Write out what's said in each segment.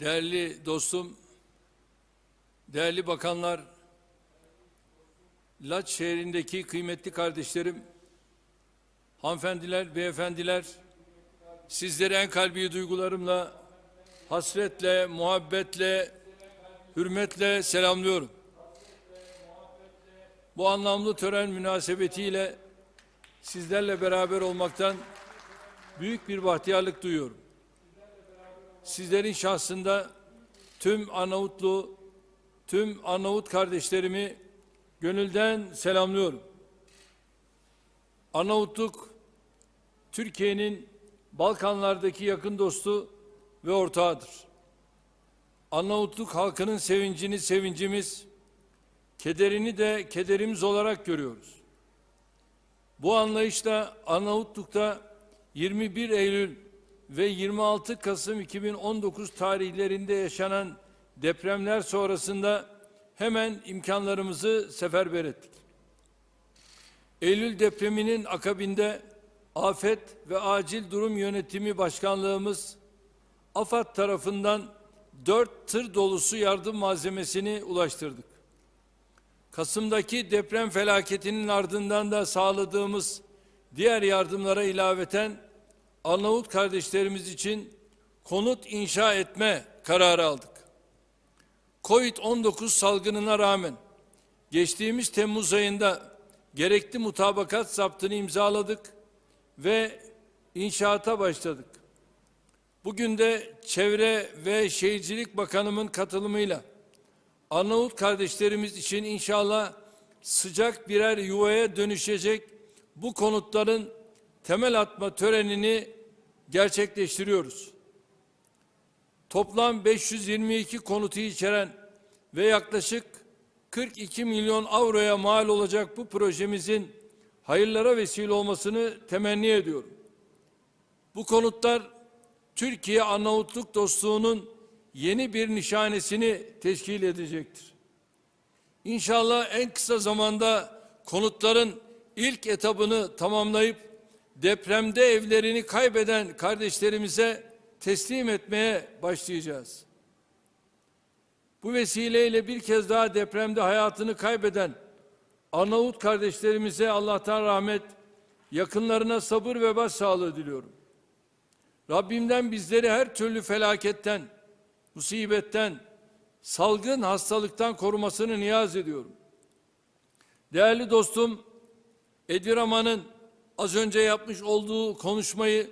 Değerli dostum, değerli bakanlar, Laç şehrindeki kıymetli kardeşlerim, hanımefendiler, beyefendiler, sizleri en kalbi duygularımla, hasretle, muhabbetle, hürmetle selamlıyorum. Bu anlamlı tören münasebetiyle sizlerle beraber olmaktan büyük bir bahtiyarlık duyuyorum. Sizlerin şahsında tüm Arnavutlu, tüm Arnavut kardeşlerimi gönülden selamlıyorum. Arnavutluk, Türkiye'nin Balkanlardaki yakın dostu ve ortağıdır. Arnavutluk halkının sevincini sevincimiz, kederini de kederimiz olarak görüyoruz. Bu anlayışla Arnavutluk'ta 21 Eylül ve 26 Kasım 2019 tarihlerinde yaşanan depremler sonrasında hemen imkanlarımızı seferber ettik. Eylül depreminin akabinde Afet ve Acil Durum Yönetimi Başkanlığımız AFAD tarafından dört tır dolusu yardım malzemesini ulaştırdık. Kasım'daki deprem felaketinin ardından da sağladığımız diğer yardımlara ilaveten Arnavut kardeşlerimiz için konut inşa etme kararı aldık. Covid-19 salgınına rağmen geçtiğimiz Temmuz ayında gerekli mutabakat zaptını imzaladık ve inşaata başladık. Bugün de Çevre ve Şehircilik Bakanımın katılımıyla Arnavut kardeşlerimiz için inşallah sıcak birer yuvaya dönüşecek bu konutların temel atma törenini gerçekleştiriyoruz. Toplam 522 konutu içeren ve yaklaşık 42 milyon avroya mal olacak bu projemizin hayırlara vesile olmasını temenni ediyorum. Bu konutlar Türkiye Arnavutluk dostluğunun yeni bir nişanesini teşkil edecektir. İnşallah en kısa zamanda konutların ilk etabını tamamlayıp depremde evlerini kaybeden kardeşlerimize teslim etmeye başlayacağız. Bu vesileyle bir kez daha depremde hayatını kaybeden Arnavut kardeşlerimize Allah'tan rahmet, yakınlarına sabır ve başsağlığı diliyorum. Rabbimden bizleri her türlü felaketten, musibetten, salgın hastalıktan korumasını niyaz ediyorum. Değerli dostum, Ediraman'ın az önce yapmış olduğu konuşmayı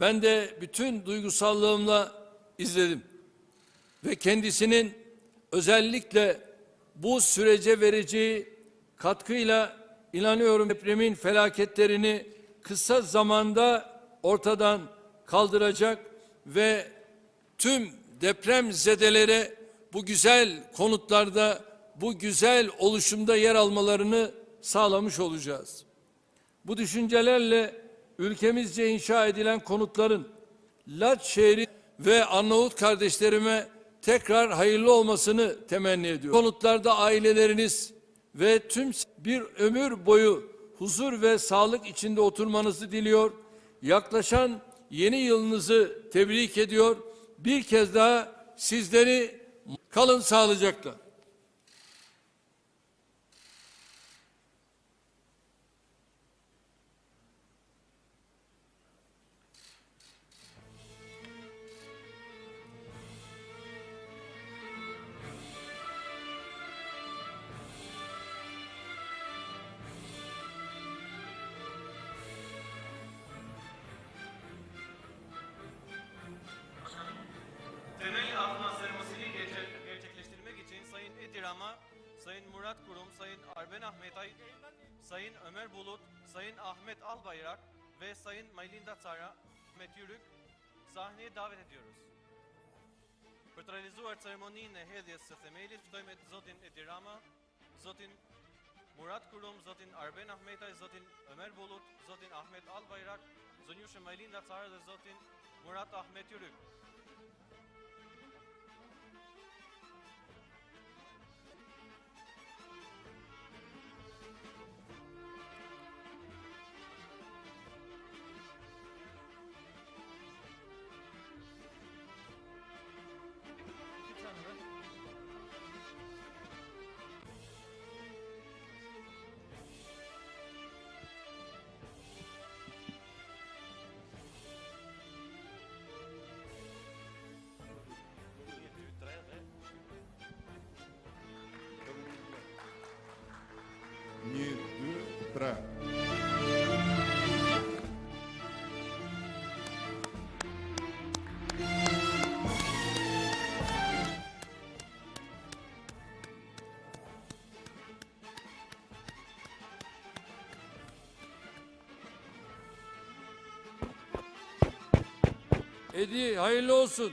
ben de bütün duygusallığımla izledim. Ve kendisinin özellikle bu sürece vereceği katkıyla inanıyorum depremin felaketlerini kısa zamanda ortadan kaldıracak ve tüm deprem zedelere bu güzel konutlarda bu güzel oluşumda yer almalarını sağlamış olacağız. Bu düşüncelerle ülkemizce inşa edilen konutların Laç şehri ve Arnavut kardeşlerime tekrar hayırlı olmasını temenni ediyorum. Konutlarda aileleriniz ve tüm bir ömür boyu huzur ve sağlık içinde oturmanızı diliyor. Yaklaşan yeni yılınızı tebrik ediyor. Bir kez daha sizleri kalın sağlıcakla. Murat Kurum, Sayın Arben Ahmetay, Sayın Ömer Bulut, Sayın Ahmet Albayrak ve Sayın Maylinda Tsara, Ahmet Yürük sahneye davet ediyoruz. Për të realizuar ceremoninë e hedhjes së themelit, ftojmë Zotin Edirama, Zotin Murat Kurum, Zotin Arben Ahmetaj, Zotin Ömer Bulut, Zotin Ahmet Albayrak, Zonjushë Majlinda Tsara dhe Zotin Murat Ahmet Yürük. Du tra. Edi hayırlı olsun.